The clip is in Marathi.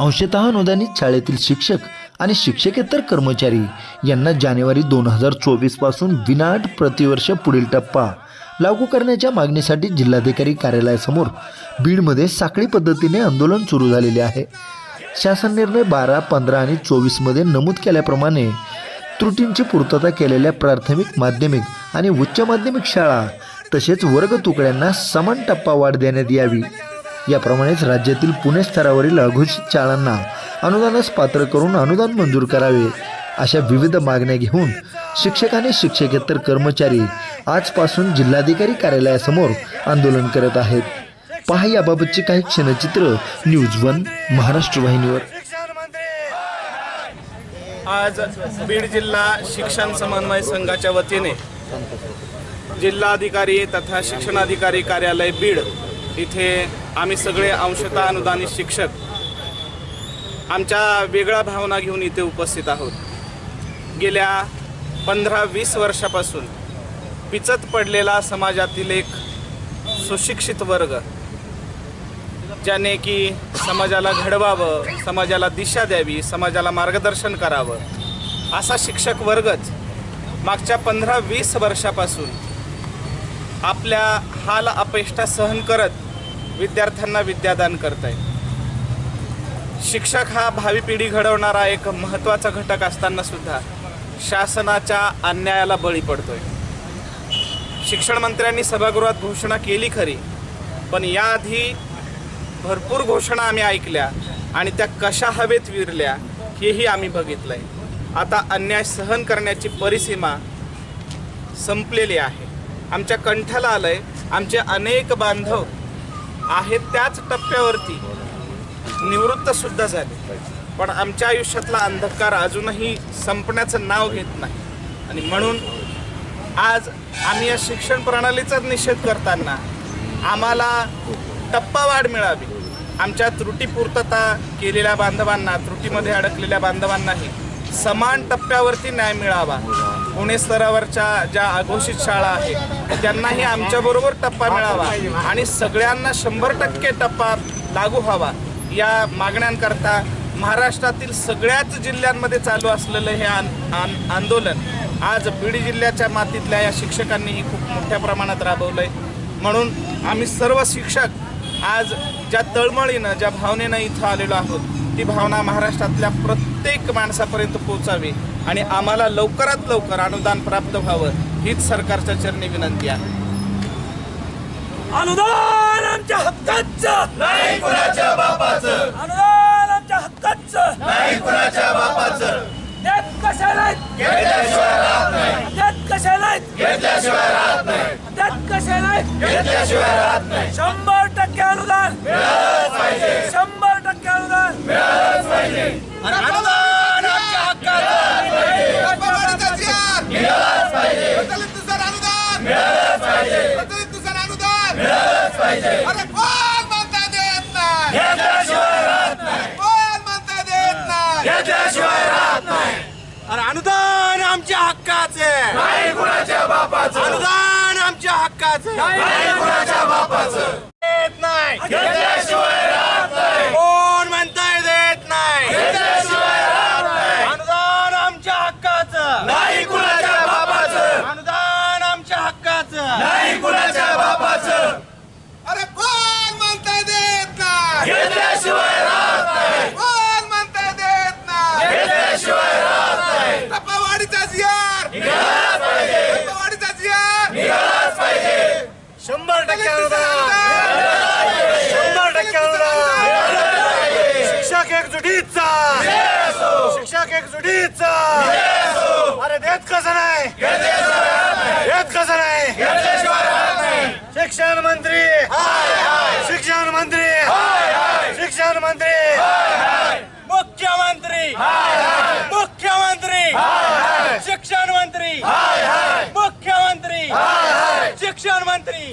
अंशतः अनुदानित शाळेतील शिक्षक आणि शिक्षकेतर कर्मचारी यांना जानेवारी दोन हजार चोवीसपासून विनाट प्रतिवर्ष पुढील टप्पा लागू करण्याच्या मागणीसाठी जिल्हाधिकारी कार्यालयासमोर बीडमध्ये साखळी पद्धतीने आंदोलन सुरू झालेले आहे. शासन निर्णय बारा पंधरा आणि चोवीसमध्ये नमूद केल्याप्रमाणे त्रुटींची पूर्तता केलेल्या प्राथमिक माध्यमिक आणि उच्च माध्यमिक शाळा तसेच वर्ग तुकड्यांना समान टप्पा वाढ देण्यात यावी. याप्रमाणेच राज्यातील पुणे स्तरावरील अघोषित शाळांना अनुदानास पात्र करून अनुदान मंजूर करावे अशा विविध मागण्या घेऊन शिक्षक आणि शिक्षकेतर कर्मचारी आजपासून जिल्हाधिकारी कार्यालयासमोर आंदोलन करत आहेत. पहा याबाबतचे काही क्षणचित्र न्यूज वन महाराष्ट्र वाहिनीवर. आज बीड जिल्हा शिक्षण समन्वय संघाच्या वतीने जिल्हाधिकारी तथा शिक्षणाधिकारी कार्यालय बीड इथे आम्ही सगळे अंशतः अनुदानित शिक्षक आमच्या वेगळ्या भावना घेऊन इथे उपस्थित आहोत. गेल्या पंधरा वीस वर्षापासून पिचत पडलेला समाजातील एक सुशिक्षित वर्ग ज्याने की समाजाला घडवावं समाजाला दिशा द्यावी समाजाला मार्गदर्शन करावं असा शिक्षक वर्गच मागच्या पंधरा वीस वर्षापासून आपल्या हाल अपेष्टा सहन करत विद्यार्थ्यांना विद्यादान करत आहे शिक्षक हा भावी पिढी घडवणारा एक महत्त्वाचा घटक असताना सुद्धा शासनाच्या अन्यायाला बळी पडतोय. शिक्षण मंत्र्यांनी सभागृहात घोषणा केली खरी पण याआधी भरपूर घोषणा आम्ही ऐकल्या आणि त्या कशा हवेत विरल्या हेही आम्ही बघितलंय. आता अन्याय सहन करण्याची परिसीमा संपलेली आहे. आमच्या कंठाला आलंय आमचे अनेक बांधव आहेत त्याच टप्प्यावरती. निवृत्त सुद्धा झाले. पण आमच्या आयुष्यातला अंधकार अजूनही संपण्याचं नाव घेत नाही. आणि म्हणून आज आम्ही या शिक्षण प्रणालीचाच निषेध करताना आम्हाला टप्पावाढ मिळावी. आमच्या त्रुटी पूर्तता केलेल्या बांधवांना त्रुटीमध्ये अडकलेल्या बांधवांनाही समान टप्प्यावरती न्याय मिळावा. पुणे स्तरावरच्या ज्या अघोषित शाळा आहेत त्यांनाही आमच्याबरोबर टप्पा मिळावा आणि सगळ्यांना शंभर टक्के टप्पा लागू व्हावा या मागण्यांकरता महाराष्ट्रातील सगळ्याच जिल्ह्यांमध्ये चालू असलेलं हे आन- आन- आंदोलन आज बीड जिल्ह्याच्या मातीतल्या या शिक्षकांनीही खूप मोठ्या प्रमाणात राबवलं आहे म्हणून आम्ही सर्व शिक्षक आज ज्या तळमळीनं ज्या भावनेनं इथं आलेलो आहोत ती भावना महाराष्ट्रातल्या प्रत्येक माणसापर्यंत पोचावी आणि आम्हाला लवकरात लवकर अनुदान प्राप्त व्हावं हीच सरकारच्या चरणी विनंती आहे. अनुदान आमच्या हक्काचं! नाही कुणाच्या बापाचं! अनुदान आमच्या हक्काचं! नाही कुणाच्या बापाचं! देत कशाला घेतल्याशिवाय राहत नाही. देत कशाला घेतल्याशिवाय राहत नाही. देत कशाला घेतल्याशिवाय राहत नाही. शंभर टक्के अनुदान! मिळालंच पाहिजे. शंभर टक्के अनुदान! मिळालंच पाहिजे अनुदान आमच्या हक्काचं मिळालंच पाहिजे मिळालंच पाहिजे. मिळालंच पाहिजे घेतल्याशिवाय राहत नाही. घेतल्याशिवाय राहत नाही. अरे अनुदान आमच्या हक्काचे. नाही कुणाच्या बापाचं. अनुदान आमच्या हक्काचे. नाही कुणाच्या बापाचं. देत नाही. घेतल्याशिवाय शंभर टक्के शिक्षक एकजुटीचा शिक्षक एकजुटीचा अरे देत कसं नाही देत कसं नाही शिक्षण मंत्री शिक्षण मंत्री शिक्षण मंत्री मुख्यमंत्री मुख्यमंत्री शिक्षण मंत्री मुख्यमंत्री शिक्षण मंत्री